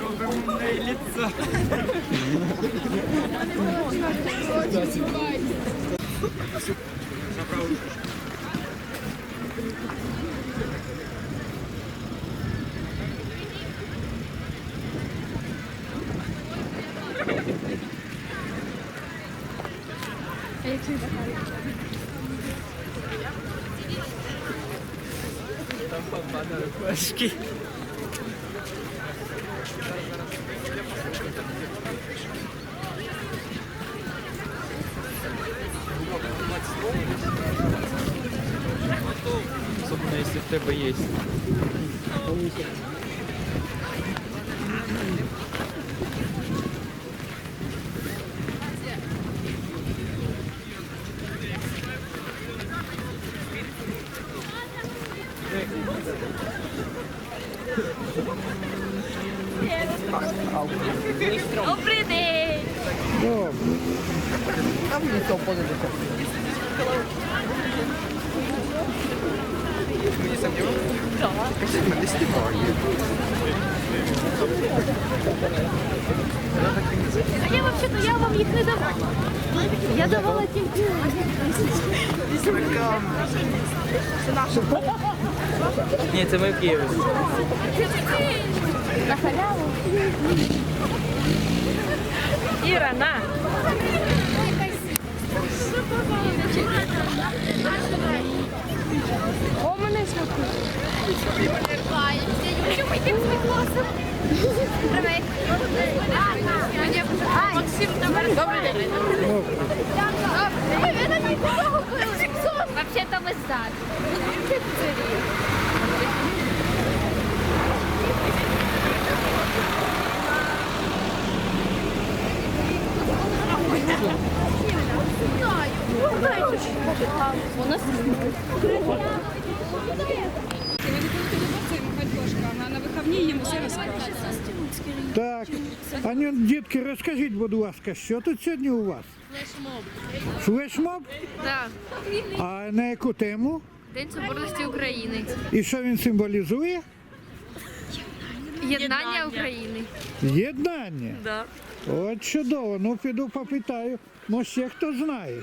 Розумне лицо. Acho que если в тебе есть. Добрий А я вообще-то я вам їх не давала. Я давала тільки. Ні, це ми в Києві. На халяву. Іра, на. О, мене слухають. Максим, ми добрий день. Вообще-то мы сзади. У нас А на виховній їм все розкажуть. Так, а ну, дітки, розкажіть, будь ласка, що тут сьогодні у вас? Флешмоб. Флешмоб? Так. А на яку тему? День Соборності України. І що він символізує? Єднання України. Єднання. Да. От чудово. Ну піду попитаю. Може ще хто знає.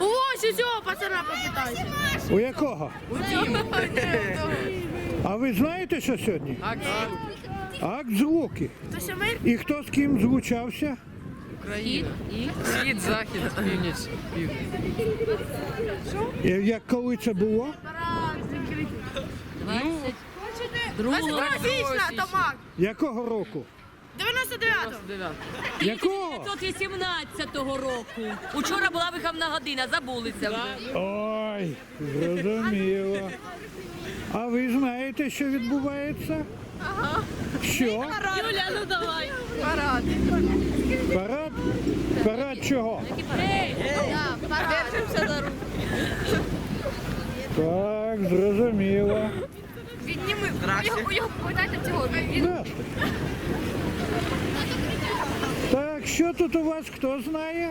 Ось ось цього пацана попитай. У якого? А ви знаєте, що сьогодні? Акт звуки. І хто з ким звучався? Схід, захід, північ, північ. Як коли це було? Логічно, Томак. Якого року? 99-го. Якого? 1918 року. Учора була виховна година, забулися вже. Ой, зрозуміло. А ви знаєте, що відбувається? Ага. Що? Юля, ну давай. Парад? Парад Парад чого? Держимося за руку. Так, зрозуміло. Відніми. Його, його цього. Він. Так, що тут у вас, хто знає?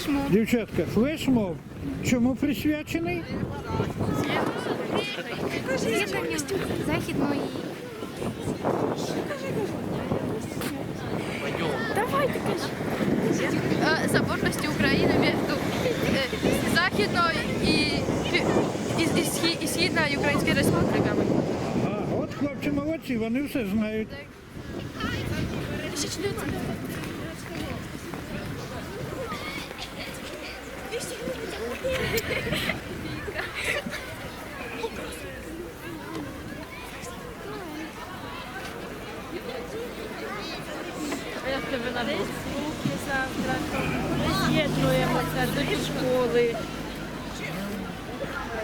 флешмоб. Дівчатка, флешмоб. Чому присвячений? Західної. Давайте кажи. Соборності України між е, західною і, і, і, і східною Українською республіками. Хлопці молодці, вони все знають. З'єднуємося до школи.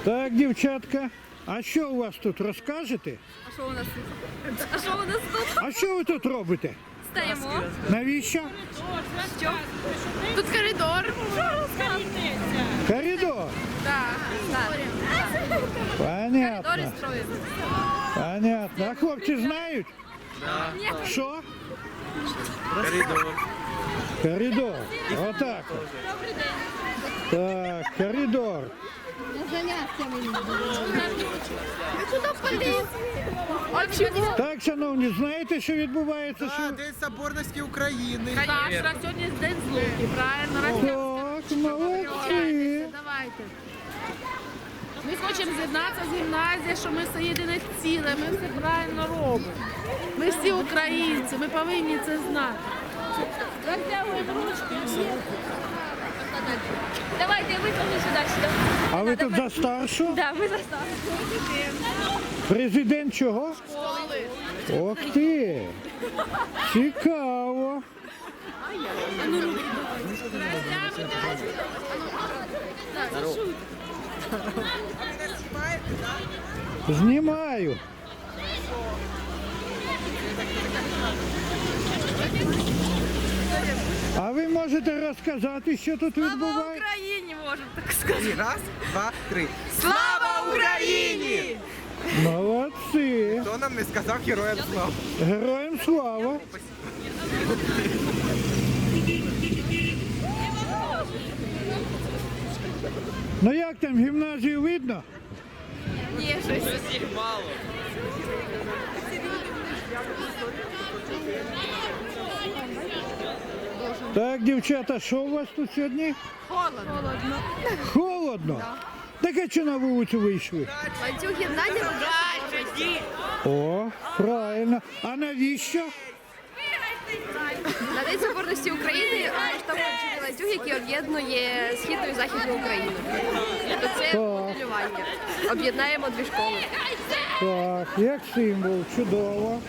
Так, дівчатка, А що у вас тут розкажете? А що у нас тут? А що у нас тут? А що ви тут робите? Стаємо. Навіщо? Що? Тут коридор. Коридор. Так, так. Понятно. Коридори строїмо. Понятно. А хлопці знають? Ні. Що? Коридор. Коридор. Отак. от. Так, коридор. Чому? Так, шановні, знаєте, що відбувається? Що... День Соборності України. Конечно, сьогодні день злуки, правильно? Так, молодці. Давайте. Ми хочемо з'єднатися з гімназією, що ми все єдине ціле, ми все правильно робимо. Ми всі українці, ми повинні це знати. Розтягуємо ручки. Давайте, ви повинні сюди, сюди. А ви тут за старшу? Да, ми заставили. Президент чого? Ох ти! Цікаво. Знімаю. А ви можете розказати, що тут відбувається? Можемо так сказати. Раз, два, три. Слава Україні! Молодці! Хто нам не сказав героям слава? Героям слава! Ну як там гімназію видно? Ні, щось. Їх мало. Так, дівчата, що у вас тут сьогодні? Холодно. Холодно? Так а що на вулицю вийшли? Ланцюг гімназії О, правильно. А навіщо? На День Соборності України влаштовують ланцюг, який об'єднує східну і західну Україну. Тобто це моделювання. Об'єднаємо дві школи. Так, як символ, чудово.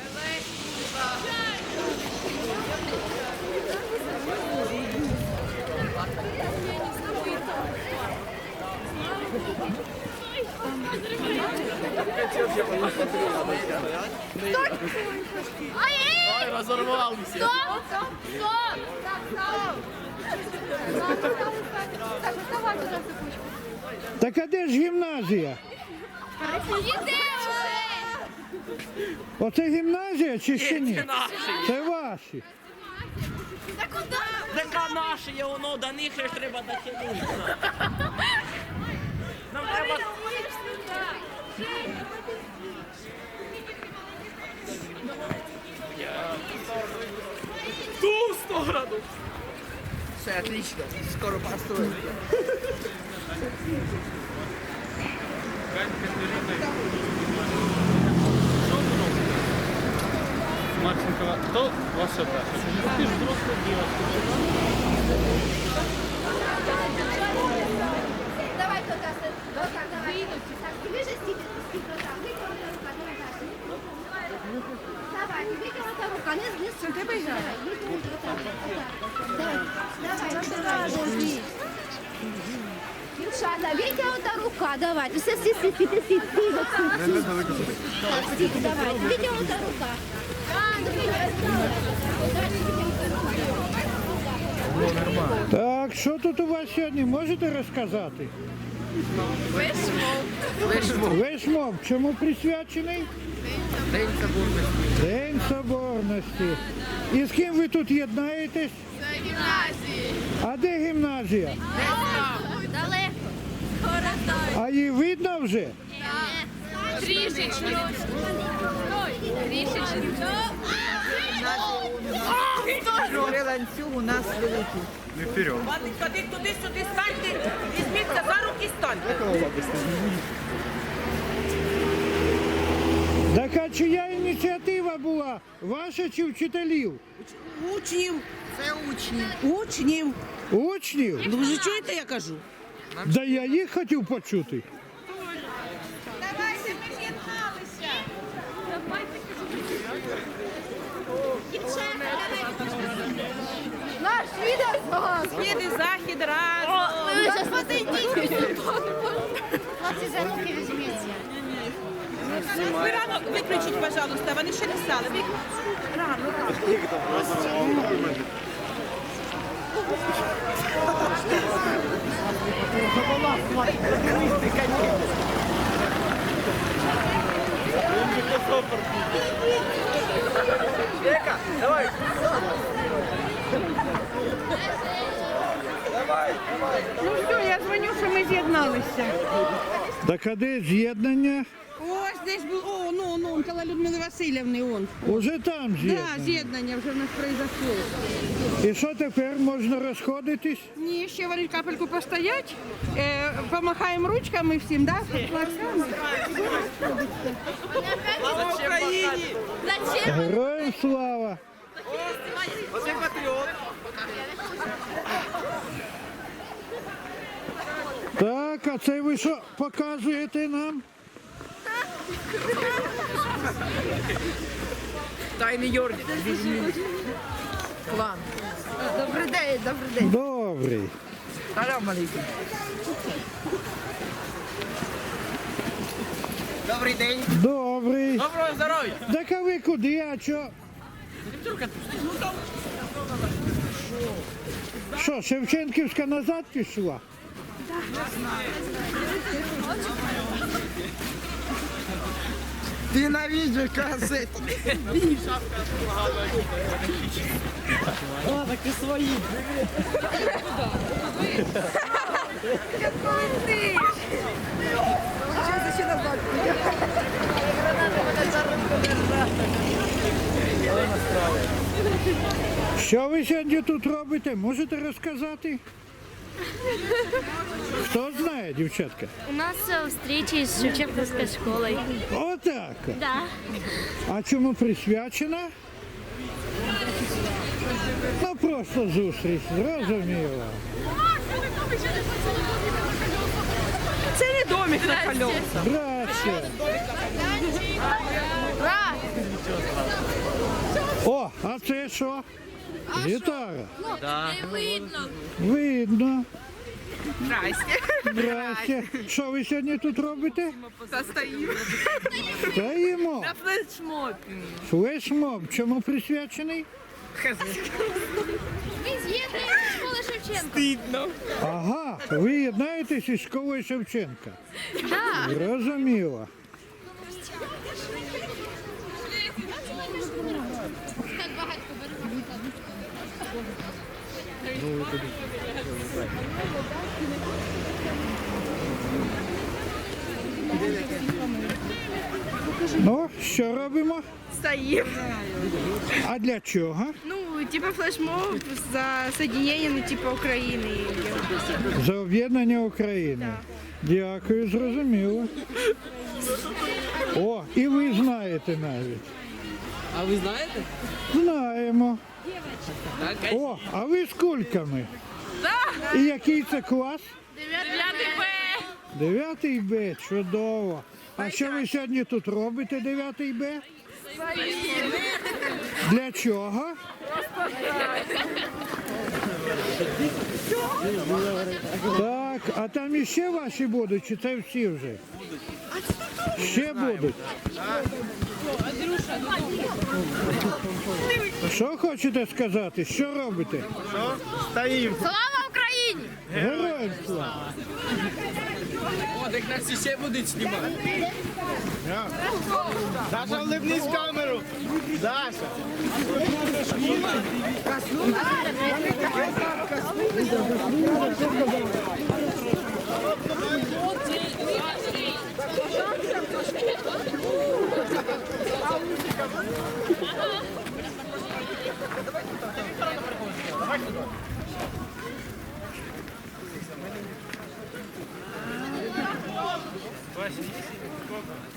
Ой, розорвалися. Стоп, стоп, стоп, Так, туди цепочку. Так а де ж гімназія? Оце гімназія чи ще ні? Це ваші. Така наша є, воно до них ще ж треба дотягнутися. Ту сторону. Все, отлично. Скоро построим. Марченкова, хто ваша перша? Ти ж взросла Давай, кто-то, вот так, давай. Так, ты ближе стикер, стикер, так, вытянутая рука, давай дальше. Давай, вытянутая рука, низ, низ. Что, ты бежишь? Давай, давай, давай. Дівчата, витягнута рука, давай. Все, всі, всі, всі, всі, всі. Всі, давай, витягнута рука. А, ну, витягнута. Так, що тут у вас сьогодні? Можете розказати? Вишмов. Чому присвячений? День соборності. День Соборності. І з ким ви тут єднаєтесь? Це гімназії. А де гімназія? Далеко. А її видно вже? Трішечки. Трішечки. Герой ланцюг у нас великий. Не вперед. Ходи туди-сюди, станьте, візьміться за руки, станьте. Так а чия ініціатива була? Ваша чи вчителів? Учнів, Це учні. учнів. Учнів? Ну ви ж чуєте, я кажу? Да я їх хотів почути. Наш відео. Схід і захід разом. Ви зараз подійдіть. Хлопці, за руки візьміться. Ви рано виключіть, пожалуйста, вони ще не стали. Ви- Рано, рано. Ну все, я дзвоню, що ми з'єдналися. Так а де з'єднання? Ось десь був, о, ну, ну, коло Людмили Васильівни, он. Уже там Да, з'єднання. з'єднання вже в нас произошло. І що тепер можна розходитись? Ні, ще вони капельку постоять, е, помахаємо ручками всім, да? Зачем? Героям слава! Оце патріот. Так, а це ви що показуєте нам? Тайний орден. Клан. Добрий день, добрий день. Добрий. Салам алейкум. Добрий день. Добрий. Доброго здоров'я! Так а ви куди, а що? Що, Шевченківська назад пішла? Ти навіщо касет? Що ви сьогодні тут робите? Можете розказати? Хто знає, дівчатка? У нас э, встречи с Шевченковской школой. Отак. Да. А чому присвячена? Ну просто зустріч, зрозуміло. Це не домик на колесах. Здрасте. О, а це що? Гітара. Не видно. Видно. Здрасте. Здрасте. Що ви сьогодні тут робите? Стоїмо. Стоїмо. На флешмобі. Флешмоб. Чому присвячений? Ми з'єднуємо зі школи Шевченка. Ага, ви єднаєтесь із школою Шевченка. Так. Зрозуміло. Ну, що робимо? Стоїмо. А для чого? Ну, типа флешмоб за соединение, ну, типа України. За об'єднання України. Дякую, зрозуміло. О, і ви знаєте навіть. А ви знаєте? Знаємо. Так, О, а ви з кульками? І який це клас? Дев'ятий Б. Дев'ятий Б, чудово. А що ви сьогодні тут робите, дев'ятий Б? Для чого? Так, а там іще ваші будуть, чи це всі вже? Ще будуть. Що хочете сказати? Що робите? Слава Україні! Героям слава! О, так нас ще будуть знімати. Даша, улыбнись в камеру. Даша. Давай Вася, Спасибо.